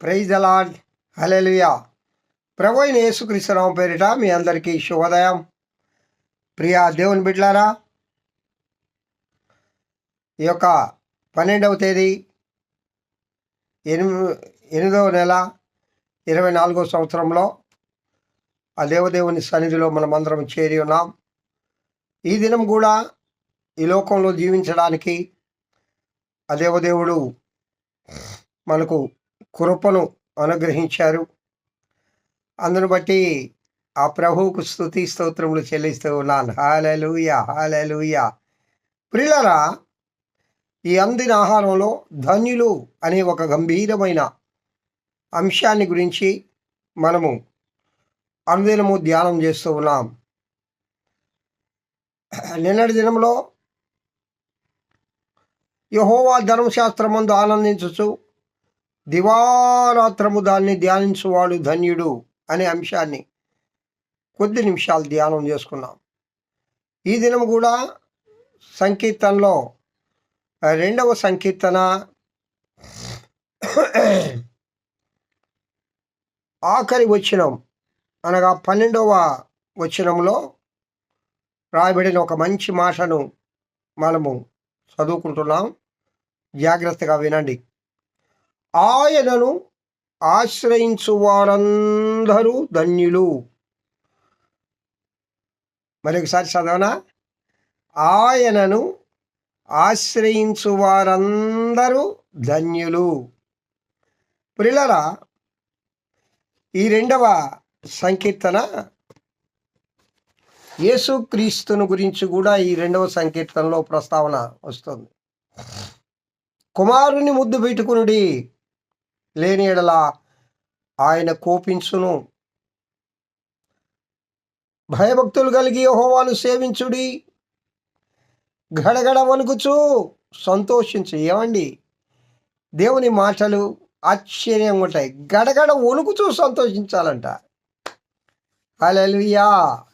Praise అలాడ్ hallelujah ప్రభు అయిన యేసుక్రీస్తురావు పేరిట మీ అందరికీ శుభోదయం. ప్రియా దేవుని బిడ్లారా ఈ యొక్క పన్నెండవ తేదీ ఎనిమిది ఎనిమిదవ నెల ఇరవై నాలుగో సంవత్సరంలో ఆ దేవదేవుని సన్నిధిలో మనమందరం చేరి ఉన్నాం. ఈ దినం కూడా ఈ లోకంలో జీవించడానికి ఆ దేవదేవుడు మనకు కృపను అనుగ్రహించారు. అందును బట్టి ఆ ప్రభువుకు స్థుతి స్తోత్రములు చెల్లిస్తూ ఉన్నాను. హాలూయ హాలూయ ప్రిలరా ఈ అందిన ఆహారంలో ధన్యులు అనే ఒక గంభీరమైన అంశాన్ని గురించి మనము అనుదినము ధ్యానం చేస్తూ ఉన్నాం. నిన్నటి దినంలో యహోవా ధర్మశాస్త్రమందు ఆనందించచ్చు దివారాత్రము దాన్ని ధ్యానించువాడు ధన్యుడు అనే అంశాన్ని కొద్ది నిమిషాలు ధ్యానం చేసుకున్నాం. ఈ దినం కూడా సంకీర్తనలో రెండవ సంకీర్తన ఆఖరి వచనం అనగా పన్నెండవ వచనంలో రాయబడిన ఒక మంచి మాటను మనము చదువుకుంటున్నాం. జాగ్రత్తగా వినండి. ఆయనను ఆశ్రయించు వారందరూ ధన్యులు మరొకసారి చదవనా? ఆయనను ఆశ్రయించు వారందరూ ధన్యులు. ప్రిలరా ఈ రెండవ సంకీర్తన యేసుక్రీస్తును గురించి కూడా ఈ రెండవ సంకీర్తనలో ప్రస్తావన వస్తుంది. కుమారుని ముద్దు పెట్టుకునుడి. లేని ఎడల ఆయన కోపించును. భయభక్తులు కలిగి యహోవాను సేవించుడి. గడగడ వణుకుచు సంతోషించు. ఏమండి? దేవుని మాటలు ఆశ్చర్యంగా ఉంటాయి. గడగడ వణుకుచూ సంతోషించాలంట. అలెలుయా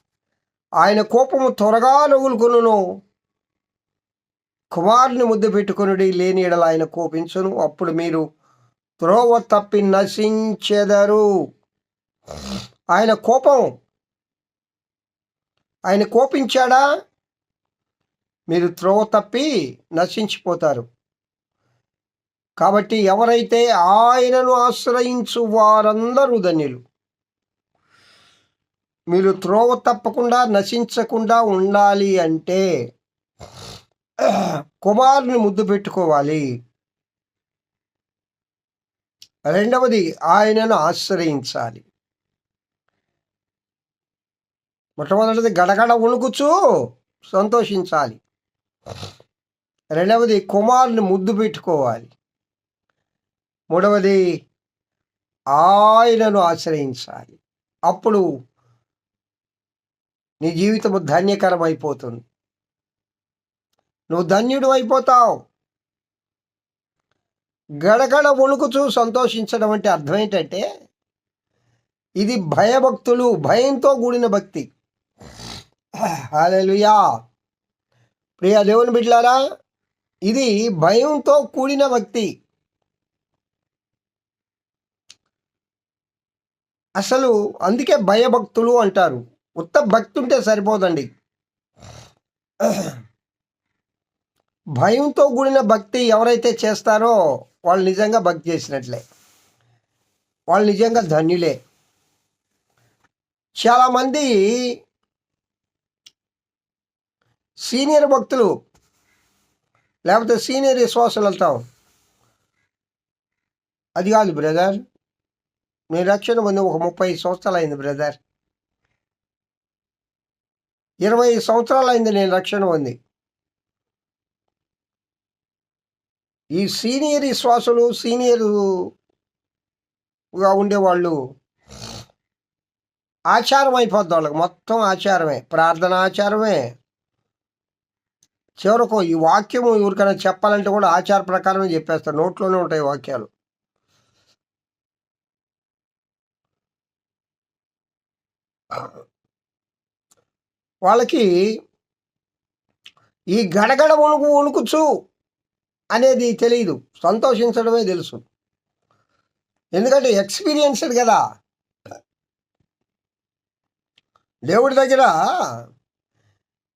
ఆయన కోపము త్వరగా నవ్వులుకును కుమారుని ముద్దు పెట్టుకునుడి. లేని ఎడల ఆయన కోపించును. అప్పుడు మీరు త్రోవ తప్పి నశించెదరు. ఆయన కోపం. ఆయన కోపించాడా? మీరు త్రోవ తప్పి నశించిపోతారు. కాబట్టి ఎవరైతే ఆయనను ఆశ్రయించు వారందరూ ధన్యులు. మీరు త్రోవ తప్పకుండా నశించకుండా ఉండాలి అంటే కుమారుని ముద్దు పెట్టుకోవాలి. రెండవది ఆయనను ఆశ్రయించాలి. మొట్టమొదటిది గడగడ వణుకుచూ సంతోషించాలి. రెండవది కుమారుని ముద్దు పెట్టుకోవాలి. మూడవది ఆయనను ఆశ్రయించాలి. అప్పుడు నీ జీవితము ధన్యకరం అయిపోతుంది నువ్వు ధన్యుడు అయిపోతావు. గడగడ వణుకుచూ సంతోషించడం అంటే అర్థం ఏంటంటే ఇది భయభక్తులు భయంతో కూడిన భక్తి. అలెలుయా ప్రియ దేవుని బిడ్లారా ఇది భయంతో కూడిన భక్తి. అసలు అందుకే భయభక్తులు అంటారు. ఉత్త భక్తి ఉంటే సరిపోదండి. భయంతో కూడిన భక్తి ఎవరైతే చేస్తారో వాళ్ళు నిజంగా భక్తి చేసినట్లే. వాళ్ళు నిజంగా ధన్యులే. చాలామంది సీనియర్ భక్తులు లేకపోతే సీనియర్ విశ్వాసులు వెళ్తాం. అది కాదు బ్రదర్. మీ రక్షణ పొంది ఒక ముప్పై సంవత్సరాలు అయింది బ్రదర్. ఇరవై సంవత్సరాలు అయింది నేను రక్షణ పొంది. ఈ సీనియర్ విశ్వాసులు సీనియర్గా ఉండేవాళ్ళు ఆచారం అయిపోద్ది వాళ్ళకి. మొత్తం ఆచారమే. ప్రార్థన ఆచారమే. చివరకు ఈ వాక్యము ఎవరికైనా చెప్పాలంటే కూడా ఆచార ప్రకారమే చెప్పేస్తారు. నోట్లోనే ఉంటాయి వాక్యాలు. వాళ్ళకి ఈ గడగడ వణుకు వణుకుచు అనేది తెలియదు సంతోషించడమే తెలుసు. ఎందుకంటే ఎక్స్పీరియన్స్డ్ కదా. దేవుడి దగ్గర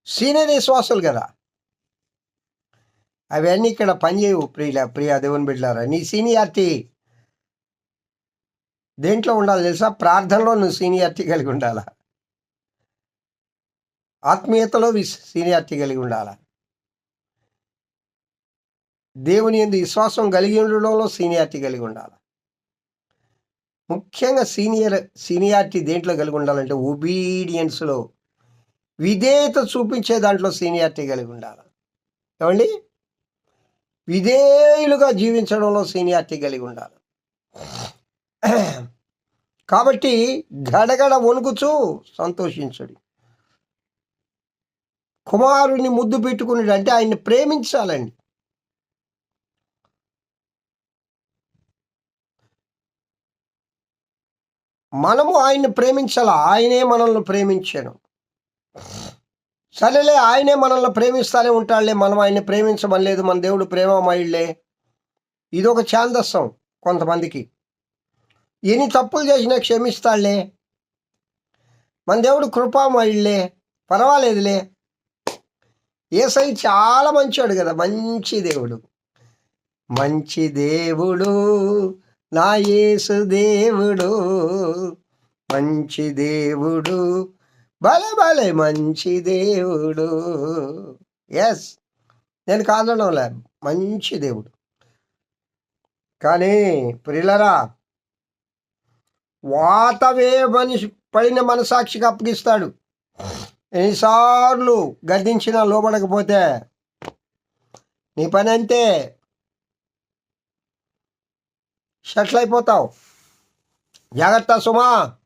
సీనియర్ విశ్వాసులు కదా. అవన్నీ ఇక్కడ పనిచేయవు ప్రియుల ప్రియా దేవుని బిడ్డారా నీ సీనియారిటీ దేంట్లో ఉండాలి తెలుసా? ప్రార్థనలో నువ్వు సీనియారిటీ కలిగి ఉండాలా? ఆత్మీయతలో సీనియార్టీ సీనియారిటీ కలిగి ఉండాలా? దేవుని ఎందు విశ్వాసం కలిగి ఉండడంలో సీనియారిటీ కలిగి ఉండాలి. ముఖ్యంగా సీనియర్ సీనియారిటీ దేంట్లో కలిగి ఉండాలంటే ఒబీడియన్స్లో విధేయత చూపించే దాంట్లో సీనియారిటీ కలిగి ఉండాలి. ఏమండి? విధేయులుగా జీవించడంలో సీనియారిటీ కలిగి ఉండాలి. కాబట్టి గడగడ వణుకుచూ సంతోషించుడి. కుమారుని ముద్దు పెట్టుకున్నాడు అంటే ఆయన్ని ప్రేమించాలండి. మనము ఆయన్ని ప్రేమించాల? ఆయనే మనల్ని ప్రేమించాను సరేలే ఆయనే మనల్ని ప్రేమిస్తానే ఉంటాడులే మనం ఆయన్ని ప్రేమించమని లేదు మన దేవుడు ప్రేమమయుళ్ళే. ఇది ఒక ఛాందస్సం కొంతమందికి. ఎన్ని తప్పులు చేసినా క్షమిస్తాడులే. మన దేవుడు కృపామయుళ్ళే. పర్వాలేదులే. ఏసై చాలా మంచివాడు కదా మంచి దేవుడు. మంచి దేవుడు. నా యేసు దేవుడు మంచి దేవుడు. భలే భలే మంచి దేవుడు. ఎస్ నేను కాదడంలే మంచి దేవుడు. కానీ ప్రిలరా వాతవే మనిషి పడిన మనసాక్షికి అప్పగిస్తాడు. ఎన్నిసార్లు గర్దించినా లోబడకపోతే నీ పని అంతే షట్లు అయిపోతావు జాగ్రత్త సుమా.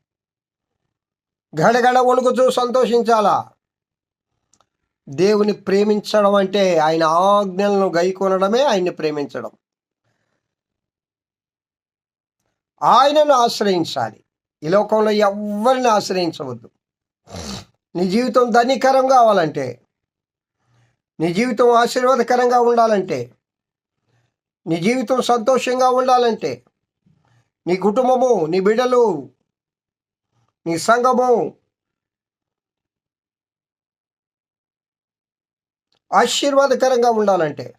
గడగడ వణుకుతూ సంతోషించాలా? దేవుని ప్రేమించడం అంటే ఆయన ఆజ్ఞలను గైకొనడమే ఆయన్ని ప్రేమించడం. ఆయనను ఆశ్రయించాలి. ఈ లోకంలో ఎవరిని ఆశ్రయించవద్దు. నీ జీవితం ధనికరం కావాలంటే నీ జీవితం ఆశీర్వాదకరంగా ఉండాలంటే నీ జీవితం సంతోషంగా ఉండాలంటే నీ కుటుంబము నీ బిడ్డలు నీ సంఘము ఆశీర్వాదకరంగా ఉండాలంటే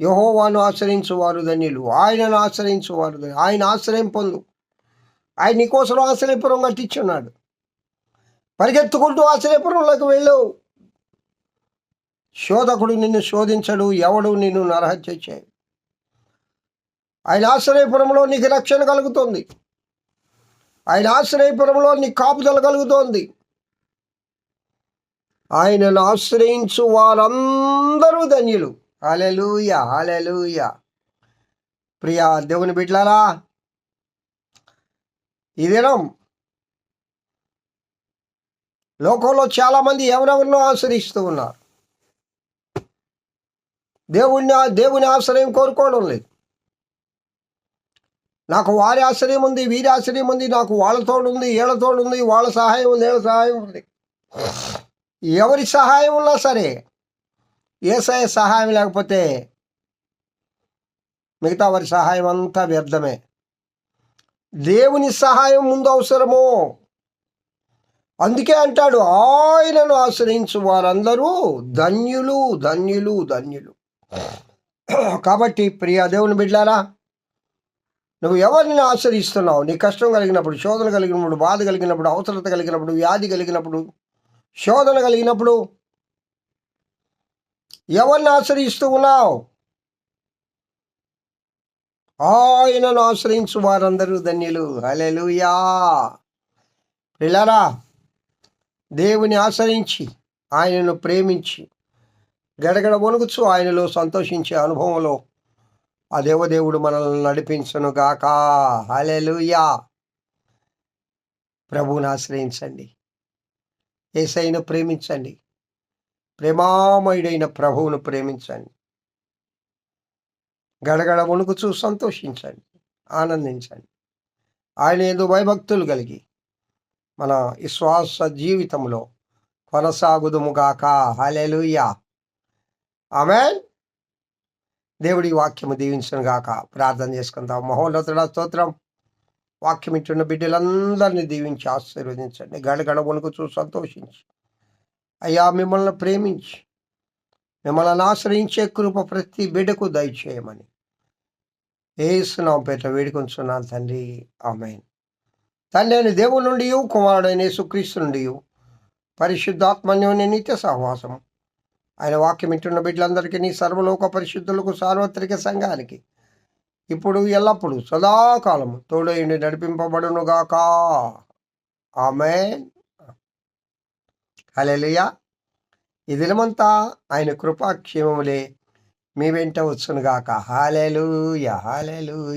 యహోవాను ఆశ్రయించువారు ధన్యులు. ఆయనను ఆశ్రయించువారు ధన్యులు. ఆయన ఆశ్రయం పొందు. ఆయన నీకోసం ఆశ్రయపురం కట్టించున్నాడు పరిగెత్తుకుంటూ ఆశ్రయపురంలోకి వెళ్ళు. శోధకుడు నిన్ను శోధించడు. ఎవడు నిన్ను నరహత్య చేయడు ఆయన ఆశ్రయపురంలో నీకు రక్షణ కలుగుతుంది. ఆయన ఆశ్రయపురంలో నీ కాపుదల కలుగుతోంది. ఆయనను ఆశ్రయించు వారందరూ ధన్యులు. అలెలుయ అలెలుయ ప్రియా దేవుని బిడ్లారా ఈ దినం లోకంలో చాలామంది ఎవరెవరినో ఆశ్రయిస్తూ ఉన్నారు. దేవుణ్ణి దేవుని ఆశ్రయం కోరుకోవడం లేదు. నాకు వారి ఆశ్రయం ఉంది వీరి ఆశ్రయం ఉంది నాకు వాళ్ళ ఉంది వీళ్ళ ఉంది వాళ్ళ సహాయం ఉంది వీళ్ళ సహాయం ఉంది. ఎవరి సహాయం ఉన్నా సరే ఏసఐ సహాయం లేకపోతే మిగతా వారి సహాయం అంతా వ్యర్థమే. దేవుని సహాయం ముందు అవసరము? అందుకే అంటాడు ఆయనను ఆశ్రయించు వారందరూ ధన్యులు ధన్యులు ధన్యులు. కాబట్టి ప్రియా దేవుని బిడ్డారా నువ్వు ఎవరిని ఆశ్రయిస్తున్నావు? నీ కష్టం కలిగినప్పుడు శోధన కలిగినప్పుడు బాధ కలిగినప్పుడు అవసరత కలిగినప్పుడు వ్యాధి కలిగినప్పుడు శోధన కలిగినప్పుడు ఎవరిని ఆశ్రయిస్తూ ఉన్నావు? ఆయనను ఆశ్రయించు వారందరూ ధన్యులు. హలెలుయా పిల్లరా దేవుని ఆశ్రయించి ఆయనను ప్రేమించి గడగడ వణుకుచు ఆయనలో సంతోషించే అనుభవంలో ఆ దేవదేవుడు మనల్ని నడిపించను గాక హలెలుయా ప్రభువుని ఆశ్రయించండి. ఏసైను ప్రేమించండి. ప్రేమామయుడైన ప్రభువును ప్రేమించండి. గడగడ వణుకుచూ సంతోషించండి. ఆనందించండి. ఆయన ఏదో భయభక్తులు కలిగి మన విశ్వాస జీవితంలో కొనసాగుదుముగాక. Hallelujah amen. దేవుడి వాక్యము దీవించను గాక. ప్రార్థన చేసుకుందాం. మహోన్నతుడ స్తోత్రం. వాక్యం ఇచ్చిన బిడ్డలందరినీ దీవించి ఆశీర్వదించండి. గడగడ వణుకుతూ సంతోషించి. అయ్యా మిమ్మల్ని ప్రేమించి మిమ్మల్ని ఆశ్రయించే కృప ప్రతి బిడ్డకు దయచేయమని. ఏసునాం పేట వేడుకొంచున్నాను తండ్రి. ఆమె తండ్రి అని దేవుడి నుండి కుమారుడైన యేసుక్రీస్తు నుండి పరిశుద్ధాత్మన్యోని నిత్య సహవాసం ఆయన వాక్యం ఇంటున్న బిడ్డలందరికీ నీ సర్వలోక పరిశుద్ధులకు సార్వత్రిక సంఘానికి ఇప్పుడు ఎల్లప్పుడు సదాకాలము తోడైండి నడిపింపబడునుగాక. ఆమె అలెలియా ఈ దినమంతా ఆయన కృపాక్షేమములే మీ వెంట వచ్చునుగాక. Hallelujah hallelujah